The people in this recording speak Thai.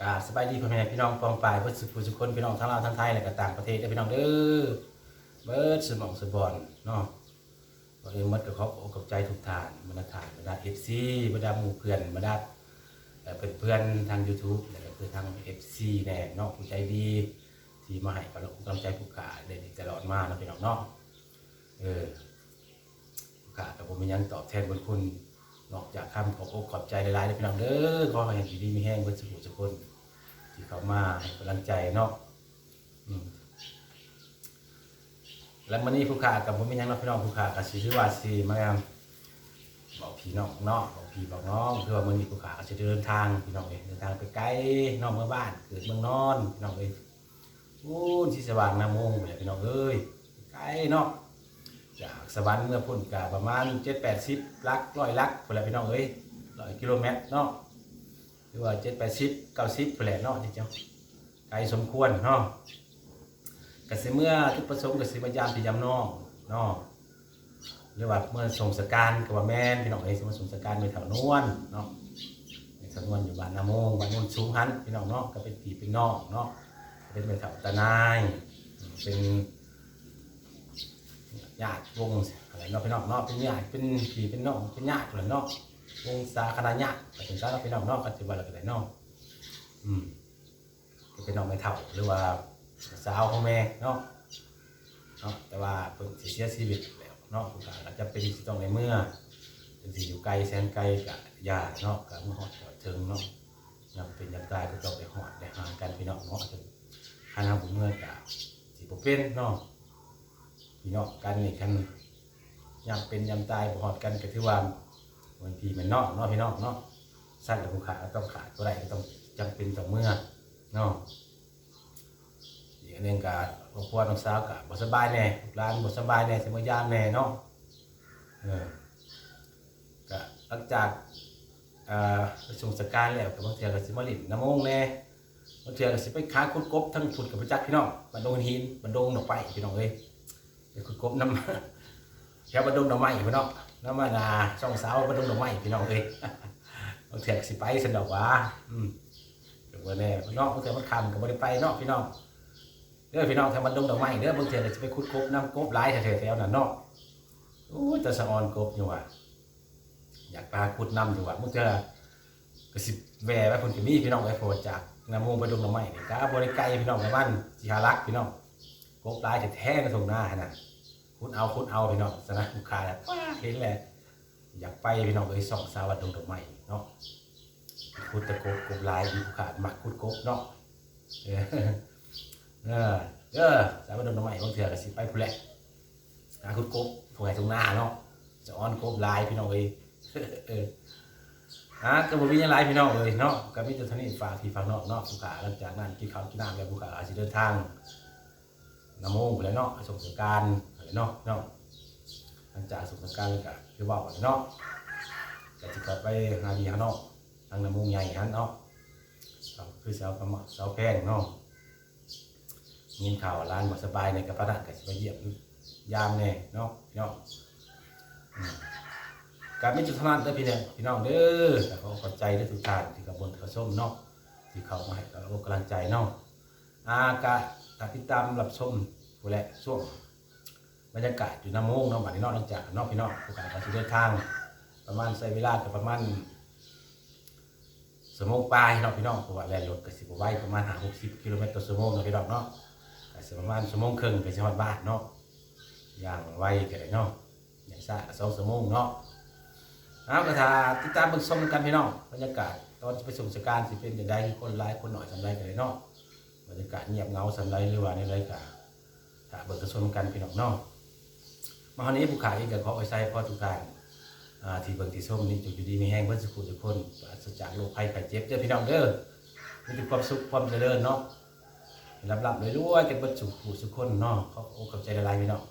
กาสบายดีพ่อแม่พี่น้องปองปลายเพื่อสุขสุคนพี่น้องทั้งลาวทั้งไทยและก็ต่างประเทศพี่น้องเด้อเบิดสมองสมบอนเนาะก็เองมัดกับเขาอกกับใจทุกทานบรรดาทานบรรดาเอฟซีบรรดาหมู่เพื่อนบรรดาเอ่อเพื่อนๆทาง YouTube แล้วก็คือทางเอฟซีแน่เนาะผู้ใจดีที่มาให้กำลังใจผู้ขาได้ตลอดมาเนาะพี่น้องเนาะเออผู้ขาแต่ผมยังตอบแทนบุญคุณ นอกจากคำขอบอกขอบใจหลายๆเลยพี่น้องเด้อขอให้อยู่ดีมีแห้งเพื่อสุขสุขคนที่เขามาให้กำลังใจเนาะแล้ววันนี้ผู้ขากับผมเป็นหยังเนาะพี่น้องผู้ขากับสิที่ว่าสิมาบอกพี่น้องเนาะบอกพี่บอกน้องคือว่ามันมีผู้ขาก็จะเดินทางพี่น้องเองเดินทางไปไกลนอกเมืองบ้านเกิดเมืองนอนพี่น้องเองโอ้ยที่สว่างนาโมงไปเลยพี่น้องเอ้ยไกลเนาะ จากสวรรค์เมื่อพุ่นกาประมาณเจ็ดแปดสิบลักร้อยลักพุ่นละพี่น้องเอ้ยร้อยกิโลเมตรเนาะหรือว่าเจ็ดแปดสิบเก้าสิบพุ่นละเนาะที่เจ้าไกลสมควรเนาะกสิเมื่อทุกประสงค์กสิมายามที่ยามน้องเนาะหรือว่าเมื่อส่งสการกับว่าแม่นพี่น้องเอ้ยสมส่งสการไปแถวนวลเนาะในแถวนวลอยู่บ้านนาโมงบ้านนวลสูงหันพี่น้องเนาะก็เป็นพี่เป็นนองเนาะเป็นไปแถวตะนายเป็น ญาติวงอะไรเนาะพี่น้องเนาะเป็นญาติเป็นพี่เป็นน้องเป็นญาติอะไรเนาะวงสาคณะญาติก็ถึงสาเราพี่น้องเนาะปัจจุบันเราก็ได้เนาะอืมเป็นน้องไม่เท่าหรือว่าสาวของแม่เนาะเนาะแต่ว่าเพิ่นเสียชีวิตแล้วเนาะผู้ขาก็จะเป็นสิต้องในเมื่อเป็นสิอยู่ไกลแสนไกลกับญาติเนาะกับมือหอดจอดถึงเนาะยามเป็นยามตายก็ต้องไปหอดได้ห่างกันพี่น้องเนาะจนคันทาบุญเมื่อกับสิบ่เป็นเนาะ พี่น้องกันนี่คันยามเป็นยามตายบ่ฮอดกันก็ถือว่าบางทีมันนาะเนาะพี่น้องเนาะสั้นกับผู้ขาก็ต้องขาดบ่ได้ต้องจำเป็นต้องเมื่อเนาะอีกอันหนึงก็ครอบครัวน้องสาวก็บ่สบายแน่ลูกหลานบ่สบายแน่สิมายามแน่เนาะเออก็หลังจากเอ่อไปส่งสการแล้วก็บางเทื่อก็สิมาลิ้นน้ำมงแน่บางเทื่อก็สิไปค้าคุดกบทั้งฝุ่นกับประจักษ์พี่น้องบันดงหินบันดงดอกไม้พี่น้องเอ้ย คุณกบน้ำแค่บดงดอกไม้พี่น้องน้ำมานาช่องสาวบดงดอกไม้พี่น้องเอ้ยบาเถื่อสิไปสนดอกว่าอืมเดี๋ยววันนี้พี่น้องบาเถื่อมันคำกับบริไปเนาะพี่น้องเด้อพี่น้องแถวบดงดอกไม้เด้อบางเถื่อก็จะไปคุดกบน้ำกบหลายแถวๆแถวนั้นเนาะโอ้ยแต่สะออนกบอยู่ว่ะอยากปลาคุดน้ำอยู่ว่ะบางเถื่อก็สิแหวไว้คนก็มีพี่น้องไอโพดจากน้ำมูบดงดอกไม้นี่ก็บริไกพี่น้องประมาณสิหาลักพี่น้องกบลายแท้ๆในตรงหน้าขนาด คุณเอาคุณเอาพี่น้องสนะลูกค้าแล้วเห็นแหละอยากไปพี่น้องเอ้ยส่องสาวัดดงดอกไม้เนาะคุดตะกบกบลายมีลูกค้ามักคุดกบเนาะเออเออเออสาวัดดงดอกไม้บางเถื่อก็สิไปผู้นแหละหาคุดกบถวยตรงหน้าเนาะจะอ้อนกบลายพี่น้องเอ้ยเออฮะก็บ่มีหยังหลายพี่น้องเอ้ยเนาะก็มีแต่เท่านี้ฝากพี่ฝากน้องเนาะลูกค้าหลังจากนั้นกินข้าวกินน้ำแล้วลูกค้าอาจสิเดินทางน้ำโมงไปแล้วเนาะส่งสงกราร อะไรเนาะเนาะหลังจากส่งสงกรารก็คือว่าก่อนเนาะก็จะกลับไปหาดีฮะเนาะทางน้ำโมงใหญ่ฮะเนาะคือเสาประมาเสาแพงเนาะยินข่าวร้านบ่สบายในกับพระนักก็สิไปเยี่ยมยามแน่เนาะพี่น้องอืมการมีจุดทำงานเด้อพี่น้องพี่น้องเด้อแต่เขาขอบใจเด้อทุกท่านที่กับบนเขาส้มเนาะที่เขามาให้กำลังใจเนาะอากาศติดตามรับชมผู้แหละช่วง รรยากาศอยู่น้ำโมงนาะบัดนี้นอกนอกจากนอกพี่นองผู้การการเดินทาง ประมาณใช้เวลาก็ประมาณสมงปลายนาะพี่นองเพราะว่าแล่นรถก็สิบไว้ประมาณหาหกสิบกิโลเมตรต่อชั่วโมงนาะพี่นองเนาะก็สิประมาณชั่วโมงครึ่งก็สิฮอดบ้านเนาะอย่างไวก็ได้เนาะอย่างซ่าสองชั่วโมงเนาะเอาก็ถ้าติดตามเบิ่งชมกันพี่น้องบรรยากาศตอนไปส่งสการสิเป็นอย่างไรคนหลายคนหน่อยสำไรก็ได้เนาะบรรยากาศเงียบเงาสันไรหรือว่าในไรกะถ้าเบิกกระชนกันพี่น้องเน้อง มาคราวนี้ผู้ขายก็ขอไว้ใส่พ่อทุกการอ่าที่เบิ่งที่ส้มนี่จุดอยู่ดีมีแห้งเพื่อสุขุทุกคนปราศจากโรคภัยไข้เจ็บเด้อพี่น้องเด้อมีแต่ความสุขความเจริญเนาะรับรับรวยๆกันเบิดสุขสุขคนเนาะเขาโอ้กับใจละลายพี่น้อง